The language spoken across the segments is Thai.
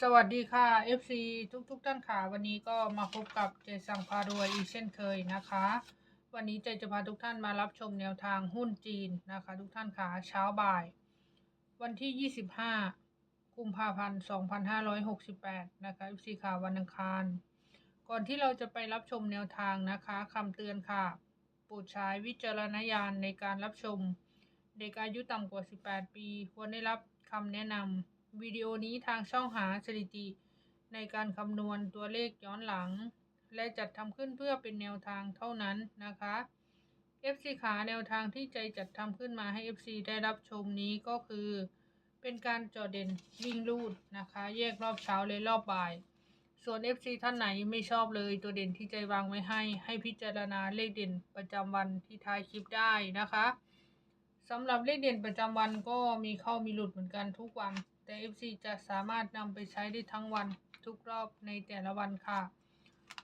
สวัสดีค่ะ FC ทุกทุกๆท่านค่ะ วันนี้ก็มาพบกับเจสังพารวยอีกเช่นเคยนะคะ วันนี้เจจะพาทุกท่านมารับชมแนวทางหุ้นจีนนะคะ ทุกท่านค่ะเช้าบ่าย วันที่ 25 กุมภาพันธ์ 2568 นะคะ FC ค่ะวันอังคาร ก่อนที่เราจะไปรับชมแนวทางนะคะคำเตือนค่ะโปรดใช้วิจารณญาณในการรับชม เด็กอายุต่ำกว่า 18 ปี ควรได้รับคำแนะนำ วิดีโอนี้ทางช่องหาสถิติ ในการคำนวณตัวเลขย้อนหลัง และจัดทำขึ้นเพื่อเป็นแนวทางเท่านั้นนะคะ FC ขาแนวทางที่ใจจัดทำขึ้นมาให้ FC ได้รับชมนี้ก็คือ เป็นการจอเด่นวิ่งลูดนะคะ แยกรอบเช้าเลยรอบบ่าย ส่วน FC ท่านไหนไม่ชอบเลยตัวเด่นที่ใจวางไว้ให้ ให้พิจารณาเลขเด่นประจำวันที่ท้ายคลิปได้นะคะสำหรับเลขเด่นประจำวันก็มีเข้ามีหลุดเหมือนกันทุกวัน แต่ FC จะสามารถนำไปใช้ได้ทั้งวันทุกรอบในแต่ละวันค่ะ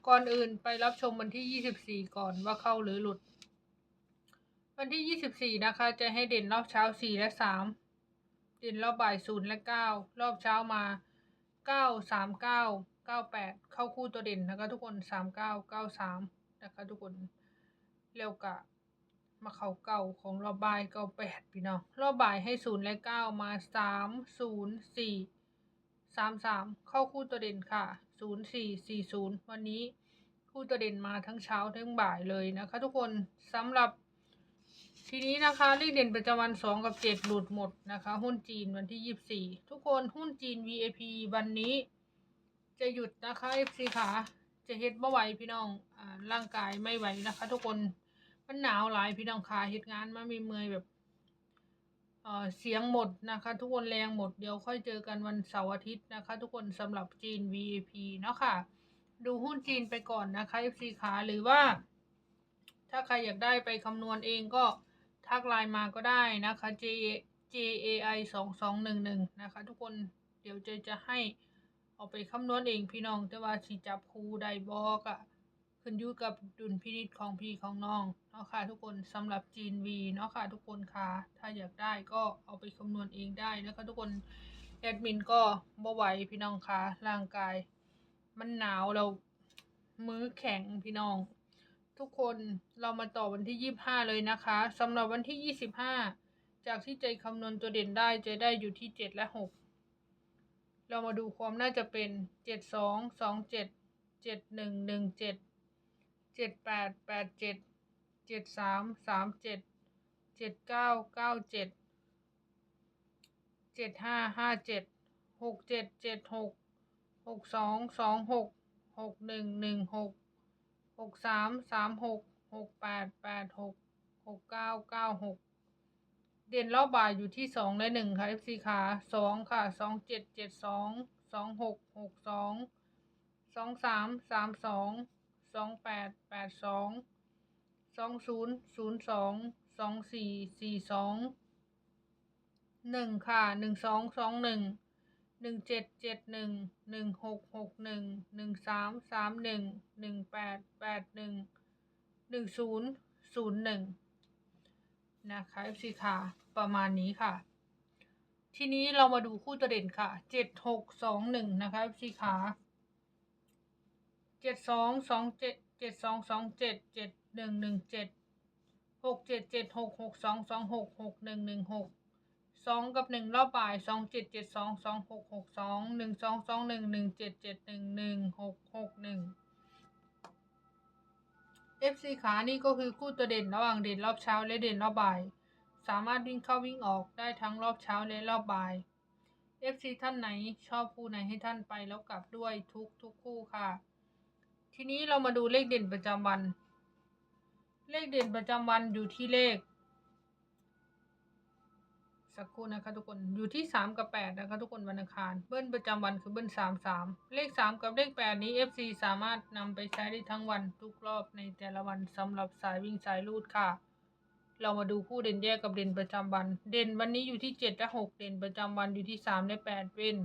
ก่อนอื่นไปรับชมวันที่ 24 ก่อนว่าเข้าหรือหลุด วันที่ 24 นะคะ จะให้เด่นรอบเช้า 4 และ 3 เด่นรอบบ่าย 0 และ 9 รอบเช้ามา 9 3 9 9 8 เข้าคู่ตัวเด่นนะคะทุกคน 3 9 9 3 นะคะทุกคน เร็วกะ มาเขาเก่าของรอบบ่ายเก้าแปดพี่น้องรอบบ่ายให้ศูนย์และเก้ามาสามศูนย์สี่สามสามเข้าคู่ตัวเด่นค่ะศูนย์สี่สี่ศูนย์วันนี้คู่ตัวเด่นมาทั้งเช้าทั้งบ่ายเลยนะคะ ทุกคนสำหรับทีนี้นะคะเลขเด่นประจำวันสองกับเจ็ดหลุดหมดนะคะ หุ้นจีนวันที่ยี่สิบสี่ทุกคนหุ้นจีน VAP วันนี้ จะหยุดนะคะ FC ค่ะจะเฮ็ดบ่ไหวพี่น้องอ่าร่างกายไม่ไหวนะคะ ทุกคน มันหนาวหลายพี่น้องค่ะเหตุงานมามีเมื่อยแบบเอ่อเสียงหมดนะคะ ทุกคนแรงหมดเดี๋ยวค่อยเจอกันวันเสาร์อาทิตย์นะคะ ทุกคนสำหรับจีน VAP เนาะค่ะ ดูหุ้นจีนไปก่อนนะคะ FC ขาหรือว่า ถ้าใครอยากได้ไปคำนวณเองก็ทักไลน์มาก็ได้นะคะ J JAI สองสองหนึ่งหนึ่งนะคะ ทุกคนเดี๋ยวเจจะให้เอาไปคำนวณเองพี่น้องแต่ว่าสิจับคูได้บอกอะ ขึ้นอยู่กับดุลพินิจของพี่ของน้องเนาะค่ะทุกคนสำหรับจีนวีเนาะค่ะทุกคนค่ะถ้าอยากได้ก็เอาไปคำนวณเองได้นะคะทุกคนแอดมินก็บ่ไหวพี่น้องค่ะร่างกาย มันหนาวเรามือแข็งพี่น้อง ทุกคนเรามาต่อวันที่ยี่บห้าเลยนะคะสำหรับวันที่ยี่สิบห้าจากที่ใจคำนวณตัวเด่นได้จะได้อยู่ที่เจ็ดและหกเรามาดูความน่าจะเป็นเจ็ดสองสองเจ็ดเจ็ดหนึ่งหนึ่งเจ็ด เจ็ดแปดแปดเจ็ดเจ็ดสามสามเจ็ดเจ็ดเก้าเก้าเจ็ดเจ็ดห้าห้าเจ็ดหกเจ็ดเจ็ดหกหกสองสองหกหกหนึ่งหนึ่งหกหกสามสามหกหกแปดแปดหกหกเก้าเก้าหกเด่นรอบบ่ายอยู่ที่สองและหนึ่งค่ะ FC ขาสองค่ะสองเจ็ดเจ็ดสองสองหกหกสองสองสามสามสอง องแปดแปดสองสองศูนย์ศูนย์สองสองสี่สี่สองหนึ่งค่ะหนึ่งสองสองหนึ่งหนึ่งเจ็ดเจ็ดหนึ่งหนึ่งหกหกหนึ่งหนึ่งสามสามหนึ่งหนึ่งแปดแปดหนึ่งหนึ่งศูนย์ศูนย์หนึ่งนะคะสิค่ะประมาณนี้ค่ะ ทีนี้เรามาดูคู่ตัวเด่นค่ะเจ็ดหกสองหนึ่งนะคะสิค่ะ เจ็ดสองสองเจ็ดเจ็ดสองสองเจ็ดเจ็ดหนึ่งหนึ่งเจ็ดหกเจ็ดเจ็ดหกหกสองสองหกหกหนึ่งหนึ่งหกสองกับหนึ่งรอบบ่ายสองเจ็ดเจ็ดสองสองหกหกสองหนึ่งสองสองหนึ่งหนึ่งเจ็ดเจ็ดหนึ่งหนึ่งหกหกหนึ่ง FC ขานี่ก็คือคู่ตัวเด่นระหว่างเด่นรอบเช้าและเด่นรอบบ่าย สามารถวิ่งเข้าวิ่งออกได้ทั้งรอบเช้าและรอบบ่าย FC ท่านไหนชอบคู่ไหนให้ท่านไปแล้วกลับด้วยทุกทุกคู่ค่ะ ทีนี้เรามาดูเลขเด่นประจำวัน เลขเด่นประจำวันอยู่ที่เลข สักครู่นะคะทุกคนอยู่ที่สามกับแปดนะคะทุกคนวันอังคารเบิ้ลประจำวันคือเบิ้ลสามสามเลขสามกับเลขแปดนี้ FC สามารถนำไปใช้ได้ทั้งวันทุกรอบในแต่ละวันสำหรับสายวิ่งสายลูดค่ะ เรามาดูคู่เด่นแยกกับเด่นประจำวัน เด่นวันนี้อยู่ที่เจ็ดและหกเด่นประจำวันอยู่ที่สามและแปดเป็น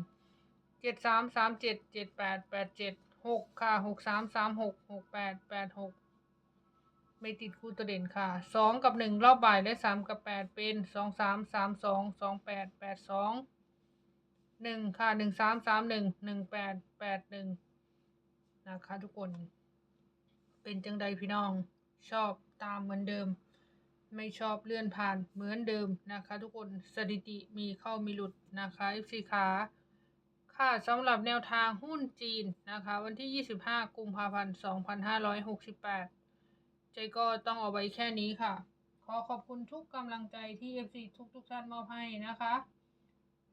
เจ็ดสามสามเจ็ดเจ็ดแปดแปดเจ็ด หกค่ะหกสามสามหกหกแปดแปดหกไม่ติดคู่ตัวเด่นค่ะสองกับหนึ่งรอบบ่ายและสามกับแปดเป็นสองสามสามสองสองแปดแปดสองหนึ่งค่ะหนึ่งสามสามหนึ่งหนึ่งแปดแปดหนึ่งนะคะทุกคน เป็นจังใดพี่น้องชอบตามเหมือนเดิม ไม่ชอบเลื่อนผ่านเหมือนเดิมนะคะ ทุกคนสถิติมีเข้ามีหลุดนะคะ FC ขา ค่ะสำหรับแนวทางหุ้นจีนนะคะ วันที่ 25 กุมภาพันธ์ 2568 ใจก็ต้องเอาไว้แค่นี้ค่ะ ขอขอบคุณทุกกำลังใจที่ FC ทุกทุกท่านมอบให้นะคะ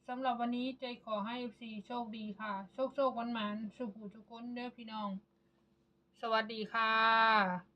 สำหรับวันนี้ใจขอให้ FC โชคดีค่ะ โชคโชควันหมันสุขหูทุกคนเด้อพี่น้อง สวัสดีค่ะ